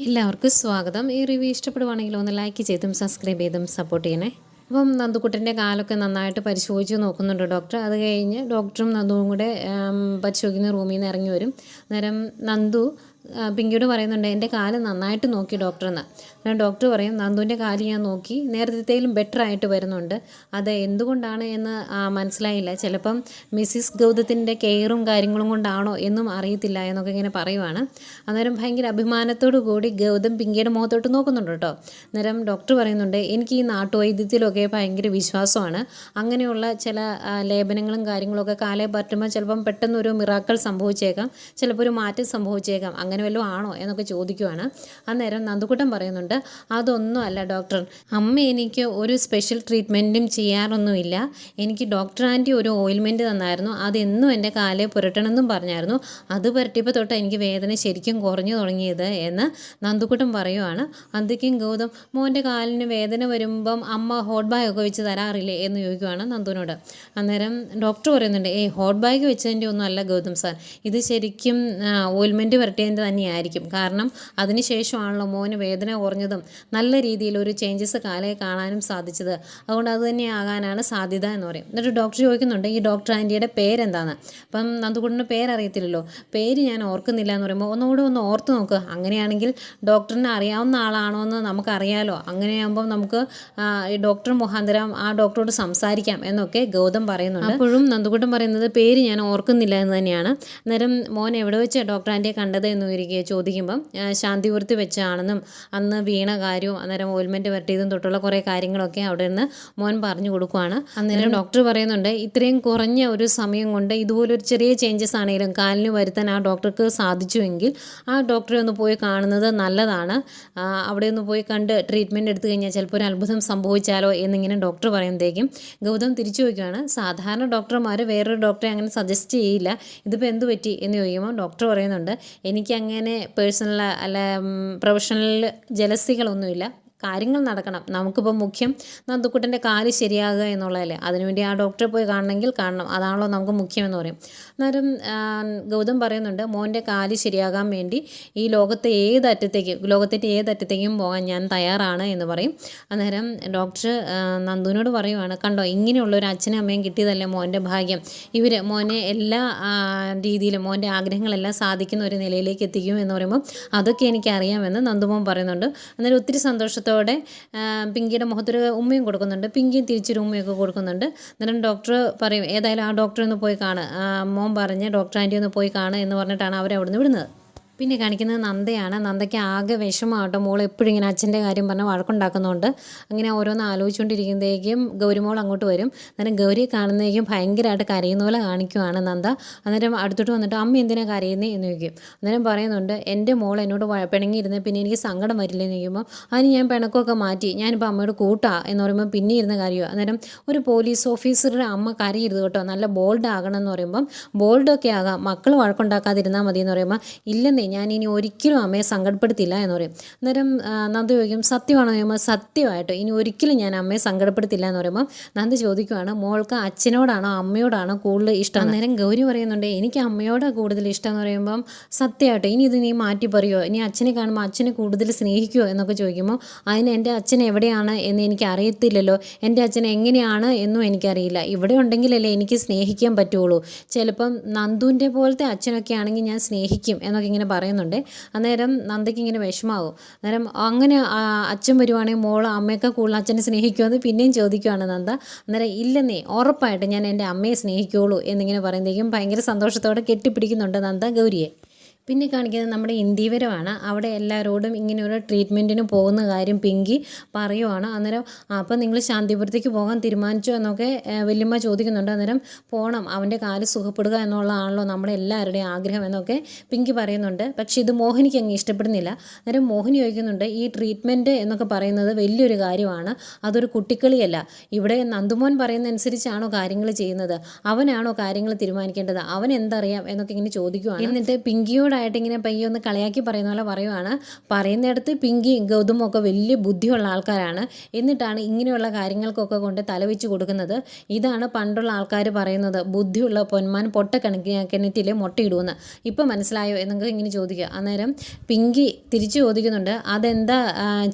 എല്ലാവർക്കും സ്വാഗതം. ഈ റിവ്യൂ ഇഷ്ടപ്പെടുവാണെങ്കിൽ ഒന്ന് ലൈക്ക് ചെയ്തും സബ്സ്ക്രൈബ് ചെയ്തും സപ്പോർട്ട് ചെയ്യണേ. അപ്പം നന്ദുക്കുട്ടന്റെ കാലൊക്കെ നന്നായിട്ട് പരിശോധിച്ച് നോക്കുന്നുണ്ട് ഡോക്ടർ അത് കഴിഞ്ഞ് ഡോക്ടറും നന്ദുവും കൂടെ പരിശോധിക്കുന്ന റൂമിൽ നിന്ന് ഇറങ്ങി വരും. അന്നേരം നന്ദു പിങ്കിയോട് പറയുന്നുണ്ട് എന്റെ കാൽ നന്നായിട്ട് നോക്കി ഡോക്ടറെന്ന്. എന്ന് ഡോക്ടർ പറയും നന്ദുവിന്റെ കാൽ ഞാൻ നോക്കി നേരത്തേലും ബെറ്റർ ആയിട്ട് വരുന്നുണ്ട്. അത് എന്തുകൊണ്ടാണ് എന്ന് മനസ്സിലായില്ല. ചിലപ്പം മിസ്സിസ് ഗൗതത്തിന്റെ കെയറും കാര്യങ്ങളും കൊണ്ടാണോ എന്നും അറിയത്തില്ല എന്നൊക്കെ ഇങ്ങനെ പറയുവാണ്. അന്നേരം ഭയങ്കര അഭിമാനത്തോടു കൂടി ഗൗതം പിങ്കിയുടെ മുഖത്തോട്ട് നോക്കുന്നുണ്ട് കേട്ടോ. അന്നേരം ഡോക്ടർ പറയുന്നുണ്ട് എനിക്ക് ഈ നാട്ടുവൈദ്യത്തിലൊക്കെ ഭയങ്കര വിശ്വാസമാണ്. അങ്ങനെയുള്ള ചില ലേപനങ്ങളും കാര്യങ്ങളൊക്കെ കാലേ പറ്റുമ്പോൾ ചിലപ്പം പെട്ടെന്നൊരു മിറാക്കൾ സംഭവിച്ചേക്കാം. ചിലപ്പോൾ ഒരു മാറ്റം സംഭവിച്ചേക്കാം. അങ്ങനെ വല്ലതും ആണോ എന്നൊക്കെ ചോദിക്കുവാണ്. അന്നേരം നന്ദുക്കുട്ടൻ പറയുന്നുണ്ട് അതൊന്നും അല്ല ഡോക്ടർ. അമ്മ എനിക്ക് ഒരു സ്പെഷ്യൽ ട്രീറ്റ്മെന്റും ചെയ്യാറൊന്നുമില്ല. എനിക്ക് ഡോക്ടർ ആന്റി ഒരു ഓയിൽമെന്റ് തന്നായിരുന്നു. അതെന്നും എന്റെ കാലേ പുരട്ടണമെന്നും പറഞ്ഞായിരുന്നു. അത് പുരട്ടിയപ്പോൾ തൊട്ട് എനിക്ക് വേദന ശരിക്കും കുറഞ്ഞു തുടങ്ങിയത് എന്ന് നന്ദുക്കുട്ടൻ പറയുവാണ്. അന്തിക്കും ഗൗതം മോന്റെ കാലിന് വേദന വരുമ്പം അമ്മ ഹോട്ട് ബാഗ് ഒക്കെ വെച്ച് തരാറില്ലേ? എന്ന് ചോദിക്കുവാണ് നന്ദുവിനോട്. അന്നേരം ഡോക്ടർ പറയുന്നുണ്ട് ഏയ് ഹോട്ട് ബാഗ് വെച്ചതിന്റെ ഒന്നും അല്ല ഗൗതം സാർ. ഇത് ശരിക്കും ഓയിൽമെന്റ് പുരട്ടിയതിന്റെ തന്നെയായിരിക്കും. കാരണം അതിനുശേഷമാണല്ലോ മോന് വേദന കുറഞ്ഞതും നല്ല രീതിയിൽ ഒരു ചേഞ്ചസ് കാലയെ കാണാനും സാധിച്ചത്. അതുകൊണ്ട് അത് തന്നെ ആകാനാണ് സാധ്യത എന്ന് പറയും. എന്നിട്ട് ഡോക്ടർ ചോദിക്കുന്നുണ്ട് ഈ ഡോക്ടർ ആന്റിയുടെ പേരെന്താണ് അപ്പം നന്ദുകുട്ടിന്റെ പേരറിയത്തില്ലല്ലോ. പേര് ഞാൻ ഓർക്കുന്നില്ല എന്ന് പറയുമ്പോൾ ഒന്നുകൂടെ ഒന്ന് ഓർത്ത് നോക്ക്. അങ്ങനെയാണെങ്കിൽ ഡോക്ടറിനെ അറിയാവുന്ന ആളാണോ എന്ന് നമുക്കറിയാലോ. അങ്ങനെയാകുമ്പോൾ നമുക്ക് ഈ ഡോക്ടർ മുഖാന്തരം ആ ഡോക്ടറോട് സംസാരിക്കാം എന്നൊക്കെ ഗൗതം പറയുന്നുണ്ട്. അപ്പോഴും നന്ദുകുട്ടൻ പറയുന്നത് പേര് ഞാൻ ഓർക്കുന്നില്ല എന്ന് തന്നെയാണ്. അന്നേരം മോൻ എവിടെ വെച്ച് ഡോക്ടർ ആന്റിയെ കണ്ടത് എന്ന് ഒരിക്കൽ ചോദിക്കുമ്പം ശാന്തി ശാന്തിപുരത്ത് വെച്ചാണെന്നും അന്ന് വീണ കാര്യവും അന്നേരം ഓയിൽമെന്റ് വരട്ടിയതും തൊട്ടുള്ള കുറേ കാര്യങ്ങളൊക്കെ അവിടെ നിന്ന് മോൻ പറഞ്ഞു കൊടുക്കുവാണ്. അന്നേരം ഡോക്ടർ പറയുന്നുണ്ട് ഇത്രയും കുറഞ്ഞ ഒരു സമയം കൊണ്ട് ഇതുപോലൊരു ചെറിയ ചേഞ്ചസ് ആണെങ്കിലും കാലിന് വരുത്താൻ ആ ഡോക്ടർക്ക് സാധിച്ചുവെങ്കിൽ ആ ഡോക്ടറെ ഒന്ന് പോയി കാണുന്നത് നല്ലതാണ്. അവിടെ ഒന്ന് പോയി കണ്ട് ട്രീറ്റ്മെന്റ് എടുത്തു കഴിഞ്ഞാൽ ചിലപ്പോൾ ഒരു അത്ഭുതം സംഭവിച്ചാലോ എന്നിങ്ങനെ ഡോക്ടർ പറയുമ്പോഴത്തേക്കും ഗൗതം തിരിച്ചു ചോദിക്കുകയാണ് സാധാരണ ഡോക്ടർമാർ വേറൊരു ഡോക്ടറെ അങ്ങനെ സജസ്റ്റ് ചെയ്യില്ല. ഇതിപ്പോൾ എന്ത് പറ്റി? എന്ന് ചോദിക്കുമ്പോൾ ഡോക്ടർ പറയുന്നുണ്ട് എനിക്കങ്ങനെ പേഴ്സണൽ അല്ല പ്രൊഫഷണൽ ജലസികളൊന്നുമില്ല കാര്യങ്ങൾ നടക്കണം. നമുക്കിപ്പോൾ മുഖ്യം നന്ദുക്കുട്ടന്റെ കാൽ ശരിയാകുക എന്നുള്ളതല്ലേ? അതിനുവേണ്ടി ആ ഡോക്ടറെ പോയി കാണണമെങ്കിൽ കാണണം. അതാണല്ലോ നമുക്ക് മുഖ്യമെന്ന് പറയും. അന്നേരം ഗൗതം പറയുന്നുണ്ട് മോന്റെ കാൽ ശരിയാകാൻ വേണ്ടി ഈ ലോകത്തെ ഏത് ഏതറ്റത്തേക്കും ലോകത്തിന്റെ ഏത് ഏതറ്റത്തേക്കും പോകാൻ ഞാൻ തയ്യാറാണ് എന്ന് പറയും. അന്നേരം ഡോക്ടർ നന്ദുവിനോട് പറയുവാണ് കണ്ടോ ഇങ്ങനെയുള്ള ഒരു അച്ഛനും അമ്മയും കിട്ടിയതല്ലേ മോന്റെ ഭാഗ്യം. ഇവർ മോനെ എല്ലാ രീതിയിലും മോന്റെ ആഗ്രഹങ്ങളെല്ലാം സാധിക്കുന്ന ഒരു നിലയിലേക്ക് എത്തിക്കും എന്ന് പറയുമ്പോൾ അതൊക്കെ എനിക്കറിയാമെന്ന് നന്ദുമോൻ പറയുന്നുണ്ട്. അന്നേരം ഒത്തിരി സന്തോഷത്തോടെ ആ, പിങ്കിയുടെ മുഖത്തൊരു ഉമ്മയും കൊടുക്കുന്നുണ്ട്. പിങ്കിയും തിരിച്ചൊരു ഉമ്മയൊക്കെ കൊടുക്കുന്നുണ്ട്. അന്നേരം ഡോക്ടർ പറയും ഏതായാലും ആ ഡോക്ടറെ ഒന്ന് പോയി കാണുക. മോൻ പറഞ്ഞ് ഡോക്ടർ ആന്റി ഒന്ന് പോയി കാണുക എന്ന് പറഞ്ഞിട്ടാണ് അവരെ അവിടുന്ന് വിടുന്നത്. പിന്നെ കാണിക്കുന്നത് നന്ദയാണ്. നന്ദയ്ക്ക് ആകെ വിഷമമാട്ടോ. മോൾ എപ്പോഴും ഇങ്ങനെ അച്ഛന്റെ കാര്യം പറഞ്ഞ് വഴക്കുണ്ടാക്കുന്നുണ്ട് അങ്ങനെ ഓരോന്ന് ആലോചിച്ചുകൊണ്ടിരിക്കുമ്പോഴേക്കും ഗൗരിമോൾ അങ്ങോട്ട് വരും. അന്നേരം ഗൗരിയെ കാണുന്നതേക്കും ഭയങ്കരമായിട്ട് കരയുന്ന പോലെ കാണിക്കുവാണ് നന്ദ. അന്നേരം അടുത്തോട്ട് വന്നിട്ട് അമ്മ എന്തിനാ കരയുന്നേ? എന്ന് ചോദിക്കും. അന്നേരം പറയുന്നുണ്ട് എന്റെ മോൾ എന്നോട് പിണങ്ങിയിരുന്ന് പിന്നെ എനിക്ക് സങ്കടം വരില്ലേ? എന്ന് ചോദിക്കുമ്പോൾ അതിന് ഞാൻ പിണക്കമൊക്കെ മാറ്റി. ഞാനിപ്പോൾ അമ്മയോട് കൂട്ടാ. എന്ന് പറയുമ്പോൾ പിന്നെ ഇരുന്ന് കരയുക അന്നേരം ഒരു പോലീസ് ഓഫീസറുടെ അമ്മ കരയരുത് കേട്ടോ. നല്ല ബോൾഡ് ആകണം എന്ന് പറയുമ്പം ബോൾഡൊക്കെ ആകാം. മക്കൾ വഴക്കുണ്ടാക്കാതിരുന്നാൽ മതി എന്ന് പറയുമ്പോൾ ഇല്ലെന്നേ ഞാൻ ഇനി ഒരിക്കലും അമ്മയെ സങ്കടപ്പെടുത്തില്ല എന്ന് പറയും. അന്നേരം നന്ദി ചോദിക്കും സത്യമാണോ ചോദിക്കുമ്പോൾ സത്യമായിട്ട്. ഇനി ഒരിക്കലും ഞാൻ അമ്മയെ സങ്കടപ്പെടുത്തില്ല എന്ന് പറയുമ്പോൾ നന്ദി ചോദിക്കുവാണ് മോൾക്ക് അച്ഛനോടാണോ അമ്മയോടാണോ കൂടുതൽ ഇഷ്ടം? അന്നേരം ഗൗരി പറയുന്നുണ്ട് എനിക്ക് അമ്മയോടാണ് കൂടുതൽ ഇഷ്ടം എന്ന് പറയുമ്പം സത്യമായിട്ട്. ഇനി ഇത് നീ മാറ്റി പറയുമോ ഇനി അച്ഛനെ കാണുമ്പോൾ അച്ഛനെ കൂടുതൽ സ്നേഹിക്കുമോ എന്നൊക്കെ ചോദിക്കുമ്പോൾ അതിന് എന്റെ അച്ഛൻ എവിടെയാണ് എന്ന് എനിക്ക് അറിയത്തില്ലല്ലോ. എന്റെ അച്ഛൻ എങ്ങനെയാണ് എന്നും എനിക്കറിയില്ല. ഇവിടെ ഉണ്ടെങ്കിലല്ലേ എനിക്ക് സ്നേഹിക്കാൻ പറ്റുള്ളൂ. ചിലപ്പം നന്ദുവിന്റെ പോലത്തെ അച്ഛനൊക്കെ ആണെങ്കിൽ ഞാൻ സ്നേഹിക്കും എന്നൊക്കെ ഇങ്ങനെ പറയുന്നുണ്ട്. അന്നേരം നന്ദയ്ക്ക് ഇങ്ങനെ വിഷമാവും. അന്നേരം അങ്ങനെ അച്ഛൻ വരുവാണെങ്കിൽ മോൾ അമ്മയൊക്കെ കൂടുതൽ അച്ഛനെ സ്നേഹിക്കുമെന്ന് പിന്നെയും ചോദിക്കുവാണ് നന്ദ. അന്നേരം ഇല്ലെന്നേ ഉറപ്പായിട്ട് ഞാൻ എന്റെ അമ്മയെ സ്നേഹിക്കുള്ളൂ എന്നിങ്ങനെ പറയുമ്പോഴേക്കും ഭയങ്കര സന്തോഷത്തോടെ കെട്ടിപ്പിടിക്കുന്നുണ്ട് നന്ദ ഗൗരിയെ. പിന്നെ കാണിക്കുന്നത് നമ്മുടെ ഇന്ദീവരമാണ്. അവിടെ എല്ലാവരോടും ഇങ്ങനെ ഒരു ട്രീറ്റ്മെന്റിന് പോകുന്ന കാര്യം പിങ്കി പറയുവാണ്. അന്നേരം അപ്പം നിങ്ങൾ ശാന്തിപുരത്തേക്ക് പോകാൻ തീരുമാനിച്ചോ? എന്നൊക്കെ വല്യമ്മ ചോദിക്കുന്നുണ്ട്. അന്നേരം പോകണം അവന്റെ കാൽ സുഖപ്പെടുക എന്നുള്ളതാണല്ലോ നമ്മുടെ എല്ലാവരുടെയും ആഗ്രഹം എന്നൊക്കെ പിങ്കി പറയുന്നുണ്ട്. പക്ഷേ ഇത് മോഹിനിക്ക് അങ്ങ് ഇഷ്ടപ്പെടുന്നില്ല. അന്നേരം മോഹിനി ചോദിക്കുന്നുണ്ട് ഈ ട്രീറ്റ്മെന്റ് എന്നൊക്കെ പറയുന്നത് വലിയൊരു കാര്യമാണ്. അതൊരു കുട്ടിക്കളിയല്ല. ഇവിടെ നന്ദുമോൻ പറയുന്ന അനുസരിച്ചാണോ കാര്യങ്ങൾ ചെയ്യുന്നത്? അവനാണോ കാര്യങ്ങൾ തീരുമാനിക്കേണ്ടത്? അവൻ എന്തറിയാം എന്നൊക്കെ ഇങ്ങനെ ചോദിക്കുവാണ്. എന്നിട്ട് പിങ്കിയോട് പിങ്കിയോടായിട്ട് ഇങ്ങനെ പയ്യെ ഒന്ന് കളിയാക്കി പറയുന്ന പോലെ പറയുവാണ്. പറയുന്നിടത്ത് പിങ്കിയും ഗൗതമും ഒക്കെ വലിയ ബുദ്ധിയുള്ള ആൾക്കാരാണ്. എന്നിട്ടാണ് ഇങ്ങനെയുള്ള കാര്യങ്ങൾക്കൊക്കെ കൊണ്ട് തലവെച്ച് കൊടുക്കുന്നത്. ഇതാണ് പണ്ടുള്ള ആൾക്കാർ പറയുന്നത്. ബുദ്ധിയുള്ള പൊന്മാൻ പൊട്ട കണക്കി കിണറ്റിൽ മുട്ടയിടുമെന്ന് ഇപ്പം മനസ്സിലായോ? എന്നൊക്കെ ഇങ്ങനെ ചോദിക്കുക. അന്നേരം പിങ്കി തിരിച്ചു ചോദിക്കുന്നുണ്ട്. അതെന്താ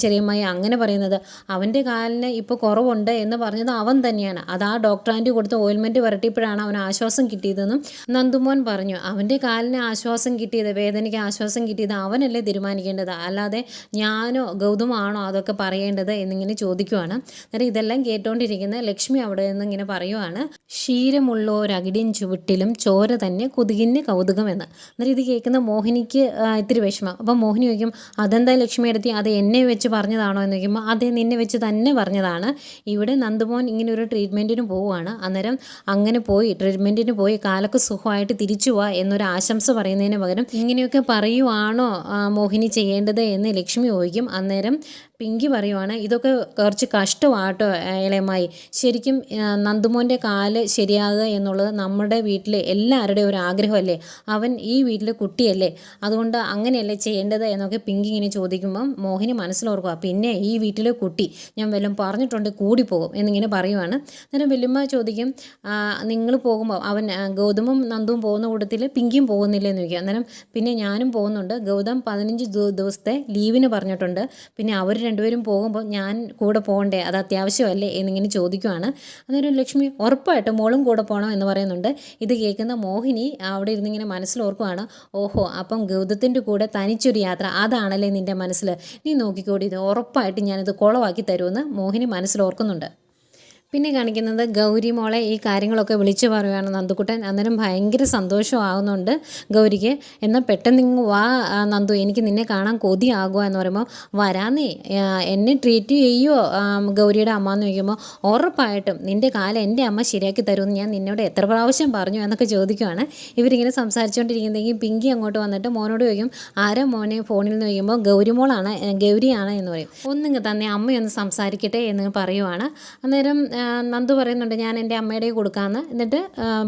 ചെറിയമ്മായി അങ്ങനെ പറയുന്നത്? അവന്റെ കാലിന് ഇപ്പോൾ കുറവുണ്ട് എന്ന് പറഞ്ഞത് അവൻ തന്നെയാണ്. അത് ആ ഡോക്ടർ ആന്റി കൊടുത്ത ഓയിൽമെന്റ് വരട്ടിയപ്പോഴാണ് അവൻ ആശ്വാസം കിട്ടിയതെന്നും നന്ദുമോൻ പറഞ്ഞു. അവന്റെ കാലിന് ആശ്വാസം കിട്ടിയത് വേദനയ്ക്ക് ആശ്വാസം കിട്ടിയത് അവനല്ലേ തീരുമാനിക്കേണ്ടത്? അല്ലാതെ ഞാനോ ഗൗതമാണോ അതൊക്കെ പറയേണ്ടത് എന്നിങ്ങനെ ചോദിക്കുവാണ്. അന്നേരം ഇതെല്ലാം കേട്ടോണ്ടിരിക്കുന്ന ലക്ഷ്മി അവിടെ നിന്ന് ഇങ്ങനെ പറയുവാണ് ക്ഷീരമുള്ളോരകിടിൻ ചുവട്ടിലും ചോര തന്നെ കൊതുകിന് കൗതുകം എന്ന് അന്നേരം ഇത് കേൾക്കുന്ന മോഹിനിക്ക് ഇത്തിരി വിഷമം. അപ്പം മോഹിനി ചോദിക്കും അതെന്താ ലക്ഷ്മി എടുത്തി അത് എന്നെ വെച്ച് പറഞ്ഞതാണോ? എന്ന് ചോദിക്കുമ്പോൾ അത് നിന്നെ വെച്ച് തന്നെ പറഞ്ഞതാണ്. ഇവിടെ നന്ദുമോൻ ഇങ്ങനെ ഒരു ട്രീറ്റ്മെന്റിന് പോവുകയാണ് അന്നേരം അങ്ങനെ പോയി ട്രീറ്റ്മെന്റിന് പോയി കാലൊക്കെ സുഖമായിട്ട് തിരിച്ചു പോവാ എന്നൊരു ആശംസ പറയുന്നതിന് പകരം ഇങ്ങനെയൊക്കെ പറയുവാണോ മോഹിനി ചെയ്യേണ്ടത് എന്ന് ലക്ഷ്മി ചോദിക്കും. അന്നേരം പിങ്കി പറയുവാണ് ഇതൊക്കെ കുറച്ച് കഷ്ടമാട്ടോ ഇളയമായി ശരിക്കും നന്ദുമോന്റെ കാൽ ശരിയാകുക എന്നുള്ളത് നമ്മുടെ വീട്ടിലെ എല്ലാവരുടെയും ഒരു ആഗ്രഹമല്ലേ? അവൻ ഈ വീട്ടിലെ കുട്ടിയല്ലേ? അതുകൊണ്ട് അങ്ങനെയല്ലേ ചെയ്യേണ്ടത്? എന്നൊക്കെ പിങ്കി ഇങ്ങനെ ചോദിക്കുമ്പം മോഹിനി മനസ്സിലോർക്കുക പിന്നെ ഈ വീട്ടിലെ കുട്ടി ഞാൻ വല്ലതും പറഞ്ഞിട്ടുണ്ട് കൂടി പോകും എന്നിങ്ങനെ പറയുവാണ്. അന്നേരം വല്യമ്മ ചോദിക്കും നിങ്ങൾ പോകുമ്പോൾ അവൻ ഗൗതമും നന്ദുവും പോകുന്ന കൂട്ടത്തിൽ പിങ്കിയും പോകുന്നില്ല? എന്ന് ചോദിക്കുക അന്നേരം പിന്നെ ഞാനും പോകുന്നുണ്ട്. ഗൗതം പതിനഞ്ച് ദിവസത്തെ ലീവിന് പറഞ്ഞിട്ടുണ്ട്. പിന്നെ അവർ രണ്ടുപേരും പോകുമ്പോൾ ഞാൻ കൂടെ പോകണ്ടേ? അത് അത്യാവശ്യമല്ലേ? എന്നിങ്ങനെ ചോദിക്കുവാണ്. അന്നേരം ലക്ഷ്മി ഉറപ്പായിട്ടും മോളും കൂടെ പോകണം എന്ന് പറയുന്നുണ്ട്. ഇത് കേൾക്കുന്ന മോഹിനി അവിടെ ഇരുന്നിങ്ങനെ മനസ്സിലോർക്കുവാണ് ഓഹോ അപ്പം ഗൗതത്തിന്റെ കൂടെ തനിച്ചൊരു യാത്ര. അതാണല്ലേ നിന്റെ മനസ്സിൽ. നീ നോക്കിക്കൂടി ഇത് ഉറപ്പായിട്ട് ഞാനിത് കുളവാക്കി തരുമെന്ന് മോഹിനി മനസ്സിലോർക്കുന്നുണ്ട് പിന്നെ കാണിക്കുന്നത് ഗൗരി മോളെ ഈ കാര്യങ്ങളൊക്കെ വിളിച്ചു പറയുകയാണ് നന്ദുക്കുട്ടൻ. അന്നേരം ഭയങ്കര സന്തോഷമാകുന്നുണ്ട് ഗൗരിക്ക്. എന്നാൽ പെട്ടെന്ന് ഇങ്ങ് വാ നന്ദു എനിക്ക് നിന്നെ കാണാൻ കൊതി കൊതിയാകുക എന്ന് പറയുമ്പോൾ വരാന്നേ എന്നെ ട്രീറ്റ് ചെയ്യുമോ ഗൗരിയുടെ അമ്മ എന്ന് ചോദിക്കുമ്പോൾ ഉറപ്പായിട്ടും നിന്റെ കാലം എന്റെ അമ്മ ശരിയാക്കി തരുമെന്ന് ഞാൻ നിന്നോട് എത്ര പ്രാവശ്യം പറഞ്ഞു എന്നൊക്കെ ചോദിക്കുവാണ്. ഇവരിങ്ങനെ സംസാരിച്ചുകൊണ്ടിരിക്കുന്നെങ്കിൽ പിങ്കി അങ്ങോട്ട് വന്നിട്ട് മോനോട് ചോദിക്കും ആരാ മോനെ? ഫോണിൽ നിന്ന് ചോദിക്കുമ്പോൾ ഗൗരിമോളാണ് ഗൗരിയാണ് എന്ന് പറയും. ഒന്നിങ്ങ് തന്നെ അമ്മയൊന്ന് സംസാരിക്കട്ടെ എന്ന് പറയുവാണ്. അന്നേരം നന്ദു പറയുന്നുണ്ട് ഞാൻ എന്റെ അമ്മയുടെ കൊടുക്കാമെന്ന് എന്നിട്ട്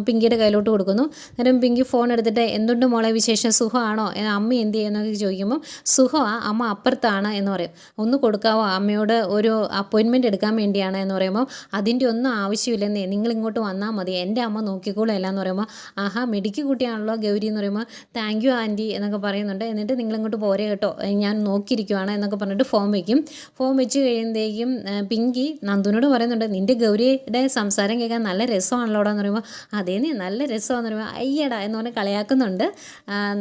പിങ്കിയുടെ കയ്യിലോട്ട് കൊടുക്കുന്നു. അന്നേരം പിങ്കി ഫോൺ എടുത്തിട്ട് എന്തുണ്ട് മോളെ വിശേഷം? സുഖമാണോ? അമ്മ എന്ത് ചെയ്യുന്നൊക്കെ ചോദിക്കുമ്പോൾ സുഖമാണ് അമ്മ അപ്പുറത്താണ് എന്ന് പറയും. ഒന്ന് കൊടുക്കാവോ? അമ്മയോട് ഒരു അപ്പോയിൻമെന്റ് എടുക്കാൻ വേണ്ടിയാണ് എന്ന് പറയുമ്പോൾ അതിന്റെ ഒന്നും ആവശ്യമില്ലെന്നേ നിങ്ങൾ ഇങ്ങോട്ട് വന്നാൽ മതി. എന്റെ അമ്മ നോക്കിക്കോളൂ എല്ലാം എന്ന് പറയുമ്പോൾ ആഹാ മെഡിക്കൽ കുട്ടിയാണല്ലോ ഗൗരി എന്ന് പറയുമ്പോൾ താങ്ക് യു ആന്റി എന്നൊക്കെ പറയുന്നുണ്ട്. എന്നിട്ട് നിങ്ങളിങ്ങോട്ട് പോരെ കേട്ടോ. ഞാൻ നോക്കിയിരിക്കുവാണ് എന്നൊക്കെ പറഞ്ഞിട്ട് ഫോം വയ്ക്കും ഫോം വെച്ച് കഴിയുമ്പോഴേക്കും പിങ്കി നന്ദുനോട് പറയുന്നുണ്ട് നിന്റെ ഗൗരിയുടെ സംസാരം കേൾക്കാൻ നല്ല രസമാണല്ലോടാ എന്ന് പറയുമ്പോൾ അതേ നീ നല്ല രസമാണെന്ന് പറയുമ്പോൾ അയ്യടാ എന്ന് പറഞ്ഞ് കളിയാക്കുന്നുണ്ട്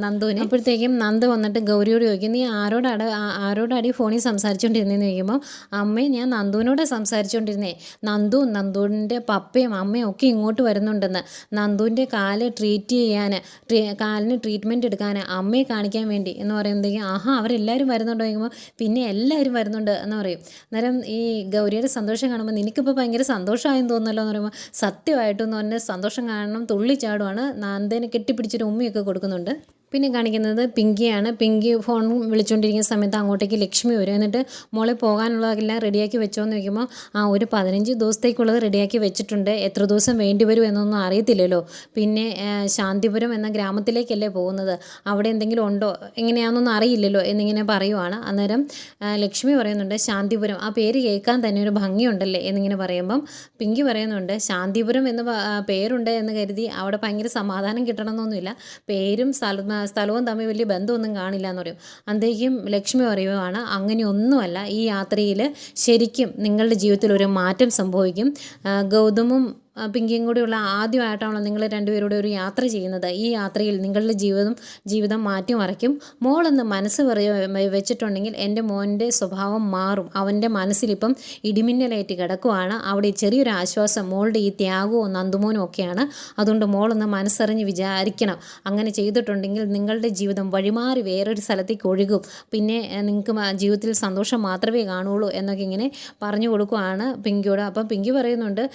നന്ദുവിനെ. അപ്പോഴത്തേക്കും നന്ദു വന്നിട്ട് ഗൗരിയോട് ചോദിക്കും നീ ആരോടാണ് ആരോടാടി ഫോണിൽ സംസാരിച്ചുകൊണ്ടിരുന്നതെന്ന് ചോദിക്കുമ്പോൾ അമ്മയും ഞാൻ നന്ദുവിനോട് സംസാരിച്ചുകൊണ്ടിരുന്നേ നന്ദു നന്ദുവിന്റെ പപ്പയും അമ്മയും ഒക്കെ ഇങ്ങോട്ട് വരുന്നുണ്ടെന്ന്. നന്ദുവിന്റെ കാൽ ട്രീറ്റ് ചെയ്യാൻ കാലിന് ട്രീറ്റ്മെന്റ് എടുക്കാൻ അമ്മയെ കാണിക്കാൻ വേണ്ടി. എന്ന് പറയുമ്പോഴത്തേക്കും ആഹാ അവരെല്ലാവരും വരുന്നുണ്ടോ? ചോദിക്കുമ്പോൾ പിന്നെ എല്ലാവരും വരുന്നുണ്ട് എന്ന് പറയും. അന്നേരം ഈ ഗൗരിയുടെ സന്തോഷം കാണുമ്പോൾ നിനക്കിപ്പോൾ ഭയങ്കര സന്തോഷമായെന്ന് തോന്നല്ലോ എന്ന് പറയുമ്പോൾ സത്യമായിട്ടും എന്ന് സന്തോഷം കാണണം തുള്ളിച്ചാടുവാണ്. നന്ദേനെ കെട്ടിപ്പിടിച്ചൊരു ഉമ്മയൊക്കെ കൊടുക്കുന്നുണ്ട്. പിന്നെ കാണിക്കുന്നത് പിങ്കിയാണ്. പിങ്കി ഫോൺ വിളിച്ചുകൊണ്ടിരിക്കുന്ന സമയത്ത് അങ്ങോട്ടേക്ക് ലക്ഷ്മി വരും. എന്നിട്ട് മോളെ പോകാനുള്ളതെല്ലാം റെഡിയാക്കി വെച്ചോന്ന് ചോദിക്കുമ്പോൾ ആ ഒരു പതിനഞ്ച് ദിവസത്തേക്കുള്ളത് റെഡിയാക്കി വെച്ചിട്ടുണ്ട്. എത്ര ദിവസം വേണ്ടി വരും എന്നൊന്നും അറിയത്തില്ലല്ലോ. പിന്നെ ശാന്തിപുരം എന്ന ഗ്രാമത്തിലേക്കല്ലേ പോകുന്നത്? അവിടെ എന്തെങ്കിലും ഉണ്ടോ? എങ്ങനെയാണെന്നൊന്നും അറിയില്ലല്ലോ എന്നിങ്ങനെ പറയുവാണ്. അന്നേരം ലക്ഷ്മി പറയുന്നുണ്ട് ശാന്തിപുരം. ആ പേര് കേൾക്കാൻ തന്നെ ഒരു ഭംഗിയുണ്ടല്ലേ എന്നിങ്ങനെ പറയുമ്പം പിങ്കി പറയുന്നുണ്ട് ശാന്തിപുരം എന്ന് പേരുണ്ട് എന്ന് കരുതി അവിടെ ഭയങ്കര സമാധാനം കിട്ടണമെന്നൊന്നുമില്ല. പേരും സ്ഥലം സ്ഥലവും തമ്മിൽ വലിയ ബന്ധമൊന്നും കാണില്ല എന്ന് പറയും. അന്തേക്കും ലക്ഷ്മി പറയുവാണ് അങ്ങനെയൊന്നുമല്ല ഈ യാത്രയിൽ ശരിക്കും നിങ്ങളുടെ ജീവിതത്തിൽ ഒരു മാറ്റം സംഭവിക്കും. ഗൗതമും പിങ്കിയും കൂടിയുള്ള ആദ്യമായിട്ടാണല്ലോ നിങ്ങൾ രണ്ടുപേരുടെ ഒരു യാത്ര ചെയ്യുന്നത്. ഈ യാത്രയിൽ നിങ്ങളുടെ ജീവിതം ജീവിതം മാറ്റിമറിക്കും. മോളൊന്ന് മനസ്സ് വെച്ചിട്ടുണ്ടെങ്കിൽ എന്റെ മോന്റെ സ്വഭാവം മാറും. അവന്റെ മനസ്സിലിപ്പം ഇടിമിന്നലേറ്റ് കിടക്കുവാണ്. അവിടെ ചെറിയൊരു ആശ്വാസം മോളുടെ ഈ ത്യാഗവും നന്ദുമോനും ഒക്കെയാണ്. അതുകൊണ്ട് മോളൊന്ന് മനസ്സറിഞ്ഞ് വിചാരിക്കണം. അങ്ങനെ ചെയ്തിട്ടുണ്ടെങ്കിൽ നിങ്ങളുടെ ജീവിതം വഴിമാറി വേറൊരു സ്ഥലത്തേക്ക് ഒഴുകും. പിന്നെ നിങ്ങൾക്ക് ജീവിതത്തിൽ സന്തോഷം മാത്രമേ കാണുള്ളൂ എന്നൊക്കെ ഇങ്ങനെ പറഞ്ഞു കൊടുക്കുവാണ് പിങ്കിയോട്. അപ്പം പിങ്കി പറയുന്നുണ്ട്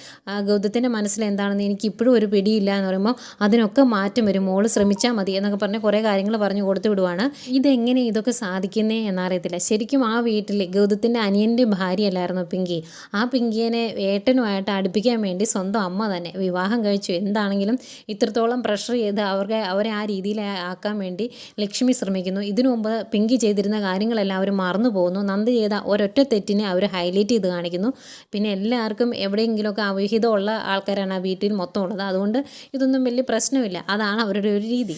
ഗൗതത്തിന്റെ മനസ്സിൽ എന്താണെന്ന് എനിക്ക് ഇപ്പോഴും ഒരു പിടിയില്ല എന്ന് പറയുമ്പോൾ അതിനൊക്കെ മാറ്റം വരും. മോൾ ശ്രമിച്ചാൽ മതി എന്നൊക്കെ പറഞ്ഞ് കുറേ കാര്യങ്ങൾ പറഞ്ഞു കൊടുത്തു വിടുവാണ്. ഇതെങ്ങനെ ഇതൊക്കെ സാധിക്കുന്നേ എന്നറിയത്തില്ല. ശരിക്കും ആ വീട്ടിൽ ഗൗതത്തിന്റെ അനിയന്റെ ഭാര്യയല്ലായിരുന്നു പിങ്കി? ആ പിങ്കിയനെ ഏട്ടനുമായിട്ട് അടുപ്പിക്കാൻ വേണ്ടി സ്വന്തം അമ്മ തന്നെ വിവാഹം കഴിച്ചു. എന്താണെങ്കിലും ഇത്രത്തോളം പ്രഷർ ചെയ്ത് അവർക്ക് അവരെ ആ രീതിയിൽ ആക്കാൻ വേണ്ടി ലക്ഷ്മി ശ്രമിക്കുന്നു. ഇതിനു മുമ്പ് പിങ്കി ചെയ്തിരുന്ന കാര്യങ്ങളെല്ലാം അവർ മറന്നു പോകുന്നു. നന്ദി ചെയ്ത ഒരൊറ്റ തെറ്റിനെ അവർ ഹൈലൈറ്റ് ചെയ്ത് കാണിക്കുന്നു. പിന്നെ എല്ലാവർക്കും എവിടെയെങ്കിലുമൊക്കെ അവിഹിതമുള്ള ആൾക്കാരാണ് ആ വീട്ടിൽ മൊത്തം ഉള്ളത്. അതുകൊണ്ട് ഇതൊന്നും വലിയ പ്രശ്നമില്ല. അതാണ് അവരുടെ ഒരു രീതി.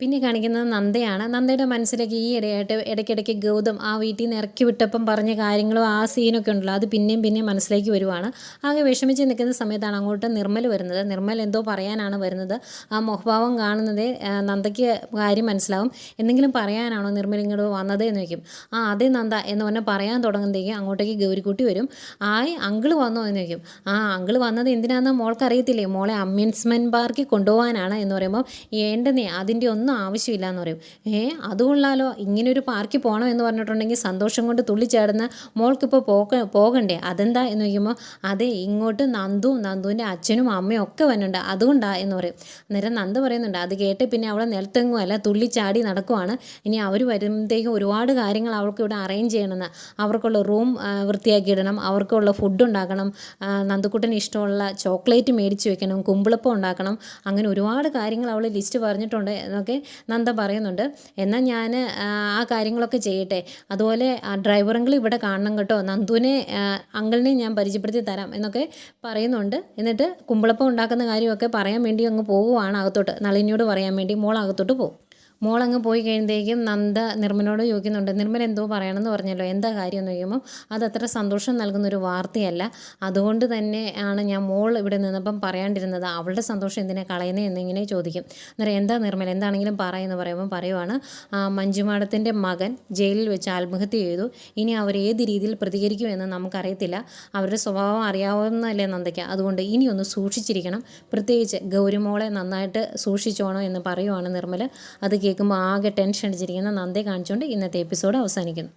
പിന്നെ കാണിക്കുന്നത് നന്ദയാണ്. നന്ദയുടെ മനസ്സിലേക്ക് ഈ ഇടയായിട്ട് ഇടയ്ക്കിടയ്ക്ക് ഗൗതം ആ വീട്ടിൽ നിന്ന് ഇറക്കി വിട്ടപ്പം പറഞ്ഞ കാര്യങ്ങളും ആ സീനൊക്കെ ഉണ്ടല്ലോ അത് പിന്നെയും പിന്നെയും മനസ്സിലേക്ക് വരുവാണ്. ആകെ വിഷമിച്ച് നിൽക്കുന്ന സമയത്താണ് അങ്ങോട്ട് നിർമ്മൽ വരുന്നത്. നിർമ്മൽ എന്തോ പറയാനാണ് വരുന്നത്. ആ മുഖഭാവം കാണുന്നതേ നന്ദയ്ക്ക് കാര്യം മനസ്സിലാവും. എന്തെങ്കിലും പറയാനാണോ നിർമ്മൽ ഇങ്ങോട്ട് വന്നത് എന്ന് വയ്ക്കും ആ അതെ നന്ദ എന്ന് പറഞ്ഞാൽ പറയാൻ തുടങ്ങുന്നതേക്കും അങ്ങോട്ടേക്ക് ഗൗരിക്കുട്ടി വരും. ആയി അങ്കിൾ വന്നോ എന്ന് വയ്ക്കും ആ അങ്കിൾ വന്നത് എന്തിനാണെന്ന് മോൾക്ക് അറിയത്തില്ലേ മോളെ അമ്യൂസ്മെന്റ് പാർക്കിൽ കൊണ്ടുപോകാനാണ് എന്ന് പറയുമ്പോൾ ഏണ്ടെന്നേ അതിന്റെ ഒന്നും ആവശ്യമില്ല എന്ന് പറയും. ഏ അതുകൊള്ളാലോ. ഇങ്ങനെ ഒരു പാർക്കിൽ പോകണം എന്ന് പറഞ്ഞിട്ടുണ്ടെങ്കിൽ സന്തോഷം കൊണ്ട് തുള്ളിച്ചാടുന്ന മോൾക്കിപ്പോൾ പോക പോകണ്ടേ? അതെന്താ? എന്ന് ചോദിക്കുമ്പോൾ അതെ ഇങ്ങോട്ട് നന്ദു നന്ദുവിന്റെ അച്ഛനും അമ്മയും ഒക്കെ വരുന്നുണ്ട് അതുകൊണ്ടാ എന്ന് പറയും. അന്നേരം നന്ദ പറയുന്നുണ്ട് അത് കേട്ട് പിന്നെ അവളെ നിലത്തെങ്ങും അല്ല തുള്ളിച്ചാടി നടക്കുവാണ്. ഇനി അവർ വരുമ്പോഴത്തേക്കും ഒരുപാട് കാര്യങ്ങൾ അവൾക്ക് ഇവിടെ അറേഞ്ച് ചെയ്യണമെന്ന്. അവർക്കുള്ള റൂം വൃത്തിയാക്കി ഇടണം. അവർക്കുള്ള ഫുഡ് ഉണ്ടാക്കണം. നന്ദുക്കുട്ടന് ഇഷ്ടമുള്ള ചോക്ലേറ്റ് മേടിച്ച് വെക്കണം. കുമ്പിളപ്പം ഉണ്ടാക്കണം. അങ്ങനെ ഒരുപാട് കാര്യങ്ങൾ അവൾ ലിസ്റ്റ് പറഞ്ഞിട്ടുണ്ട്. എന്നൊക്കെ നന്ദ പറയുന്നുണ്ട്. എന്നാൽ ഞാൻ ആ കാര്യങ്ങളൊക്കെ ചെയ്യട്ടെ. അതുപോലെ ആ ഡ്രൈവറെങ്കിൽ ഇവിടെ കാണണം കേട്ടോ. നന്ദുവിനെ അങ്കിളിനെ ഞാൻ പരിചയപ്പെടുത്തി തരാം എന്നൊക്കെ പറയുന്നുണ്ട്. എന്നിട്ട് കുമ്പിളപ്പം ഉണ്ടാക്കുന്ന കാര്യമൊക്കെ പറയാൻ വേണ്ടി അങ്ങ് പോവുകയാണ് അകത്തോട്ട്. നളിനിയോട് പറയാൻ വേണ്ടി മോൾ അകത്തോട്ട് പോകും. മോൾ അങ്ങ് പോയി കഴിയുമ്പോഴേക്കും നന്ദ നിർമ്മലോട് ചോദിക്കുന്നുണ്ട് നിർമ്മൽ എന്തോ പറയണമെന്ന് പറഞ്ഞല്ലോ എന്താ കാര്യം? എന്ന് ചോദിക്കുമ്പോൾ അത് അത്ര സന്തോഷം നൽകുന്ന ഒരു വാർത്തയല്ല. അതുകൊണ്ട് തന്നെ ആണ് ഞാൻ മോൾ ഇവിടെ നിന്നപ്പം പറയാണ്ടിരുന്നത്. അവളുടെ സന്തോഷം എന്തിനെ കളയുന്നത് എന്നിങ്ങനെ ചോദിക്കും. അന്നേരം എന്താ നിർമ്മൽ എന്താണെങ്കിലും പറയുമെന്ന് പറയുമ്പോൾ പറയുവാണ് "ആ, മഞ്ജുമാടത്തിന്റെ മകൻ ജയിലിൽ വെച്ച് ആത്മഹത്യ ചെയ്തു. ഇനി അവർ ഏത് രീതിയിൽ പ്രതികരിക്കുമെന്ന് നമുക്കറിയത്തില്ല. അവരുടെ സ്വഭാവം അറിയാവുന്നതല്ലേ നന്ദയ്ക്ക്. അതുകൊണ്ട് ഇനിയൊന്ന് സൂക്ഷിച്ചിരിക്കണം. പ്രത്യേകിച്ച് ഗൗരിമോളെ നന്നായിട്ട് സൂക്ഷിച്ചോണം എന്ന് പറയുവാണ് നിർമ്മൽ. അത് കേൾക്കുമ്പോൾ ആകെ ടെൻഷൻ അടിച്ചിരിക്കുന്ന നന്ദി കാണിച്ചുകൊണ്ട് ഇന്നത്തെ എപ്പിസോഡ് അവസാനിക്കുന്നു.